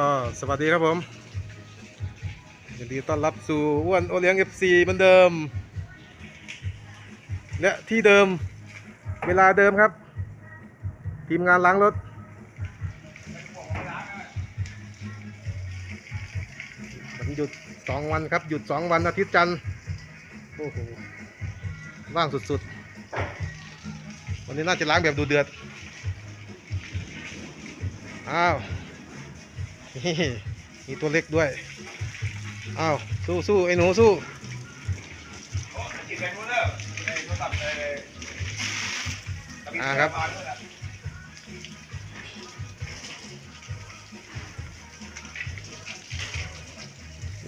ก็สวัสดีครับผมยินดีต้อนรับสู่อ้วนโอเลี้ยง FC เหมือนเดิม และที่เดิมเวลาเดิมครับ ทีมงานล้างรถ วันหยุดสองวันครับ หยุดสองวันอาทิตย์จันทร์โอ้โหว่างสุดๆ วันนี้น่าจะล้างแบบดูเดือด อ้าว นี่มีตัวเล็กด้วยอ้าวสู้สู้ไอ้หนูสู้อ่าครับ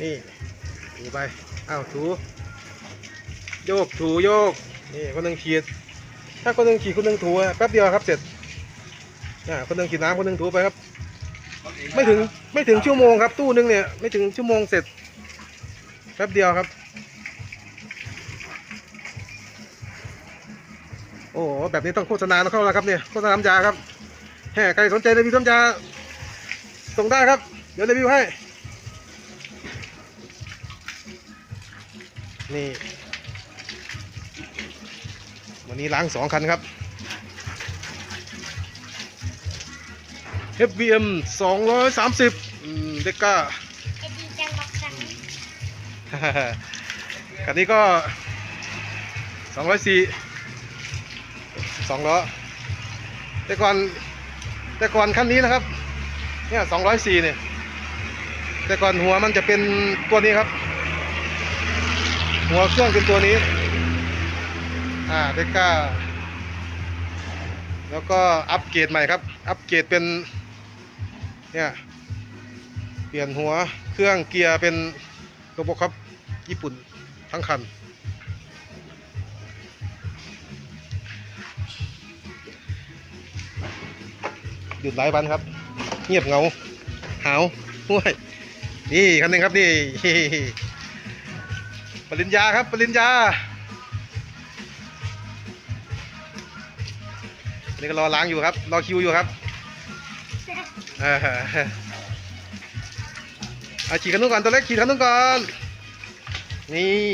นี่ถูไปอ้าวถูโยกถูโยกนี่คนหนึ่งขีด ถ้าคนหนึ่งขีดคนหนึ่งถูอะแป๊บเดียวครับเสร็จอ่าคนหนึ่งขีดน้ำคนหนึ่งถูไปครับ ไม่ถึงไม่ถึงชั่วโมงครับ ตู้นึงเนี่ยไม่ถึงชั่วโมงเสร็จแป๊บเดียวครับ โอ้แบบนี้ต้องโฆษณาต้องเข้าแล้วครับเนี่ยโฆษณาน้ำยาครับแห่ใครสนใจรีวิวน้ำยาส่งได้ครับ เดี๋ยวรีวิวให้ นี่ วันนี้ล้างสองคันครับ FVM 230อืมเด็ก้าไอดีจังบอกจังคันนี้ก็สองร้อยสี่สองล้อแต่ก่อนแต่ก่อนคันนี้นะครับเนี่ยสองร้อยสี่เนี่ยแต่ก่อนหัวมันจะเป็นตัวนี้ครับ หัวเครื่องเป็นตัวนี้อ่าเด็กก้าแล้วก็อัปเกรดใหม่ครับ อัปเกรดเป็น เนี่ยเปลี่ยนหัวเครื่องเกียร์เป็นโรบอครับญี่ปุ่นทั้งคัน หยุดหลายวันครับ เงียบเงาหาวห้วยนี่คันหนึงครับนี่ปริญญาครับปริญญานี่ก็รอล้างอยู่ครับ รอคิวอยู่ครับ เอาขี่คันนู้นก่อนตัวเล็กขี่คันนู้นก่อน นี่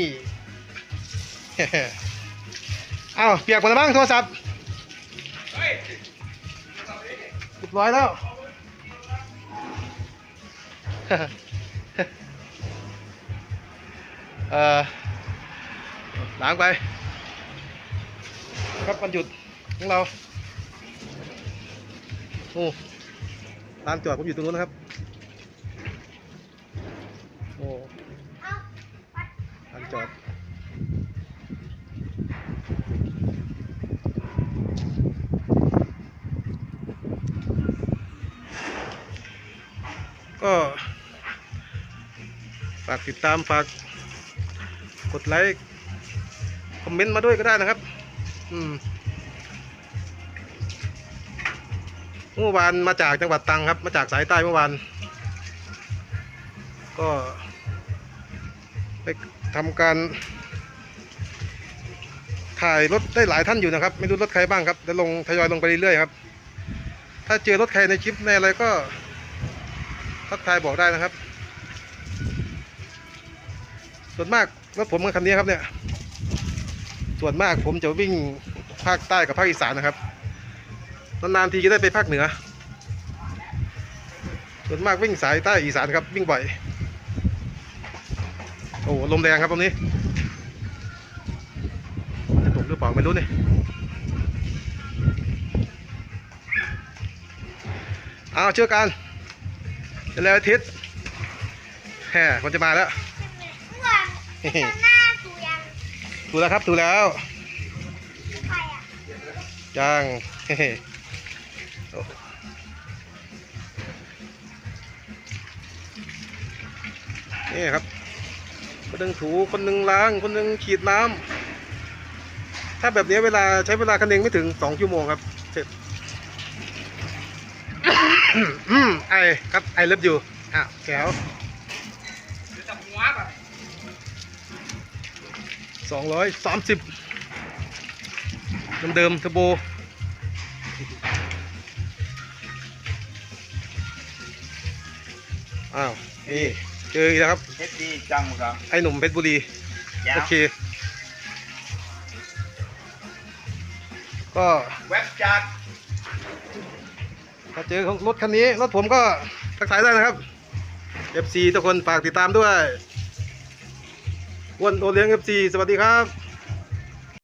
เอาเปียกหมดแล้วบ้างโทรศัพท์เรียบร้อยแล้วเออล้างไป ครับวันหยุดของเราโอ้ ลานจอดผมอยู่ตรงนู้นนะครับ โอ้เอ้าวัดลานจอดก็ฝากติดตามฝากกดไลค์ คอมเมนต์มาด้วยก็ได้นะครับ อืม เมื่อวานมาจากจังหวัดตรังครับ มาจากสายใต้เมื่อวาน ก็ไปทำการ ถ่ายรถได้หลายท่านอยู่นะครับ ไม่รู้รถใครบ้างครับเดี๋ยวลงทยอยลงไปเรื่อยๆครับ ถ้าเจอรถใครในคลิปในอะไรก็ทักทายบอกได้นะครับ ส่วนมากรถผมกับคันนี้ครับเนี่ย ส่วนมากผมจะวิ่งภาคใต้กับภาคอีสานนะครับ นานๆทีจะได้ไปภาคเหนือ ส่วนมากวิ่งสายใต้อีสานครับวิ่งบ่อย โอ้ลมแรงครับตรงนี้จะตกหรือเปล่าไม่รู้เนี่ยเอาเชื่อกันจะแล้วอาทิตย์แฮ่มันจะมาแล้วเมื่อวานเจอหน้ากูยังถูกแล้วครับถูกแล้วใครอะยังเฮ้โอ้ นี่ครับ คนหนึ่งถูคนหนึ่งล้าง คนหนึ่งขีดน้ำถ้าแบบนี้เวลาใช้เวลาคันเองไม่ถึงสองชั่วโมงครับ เสร็จอืมไอครับไอเลิฟอยู่อะแก้วสองร้อยสามสิบเดิมๆเทอร์โบ อ้าวนี่เจออีกแล้วครับเฮ็ดดีจังครับไอ้หนุ่มเพชรบุรีแจ๋วโอเค ก็เว็บจากถ้าเจอของรถคันนี้รถผมก็ทักทายได้นะครับ FC ทุกคนฝากติดตามด้วยอ้วนโอเลี้ยง FC สวัสดีครับ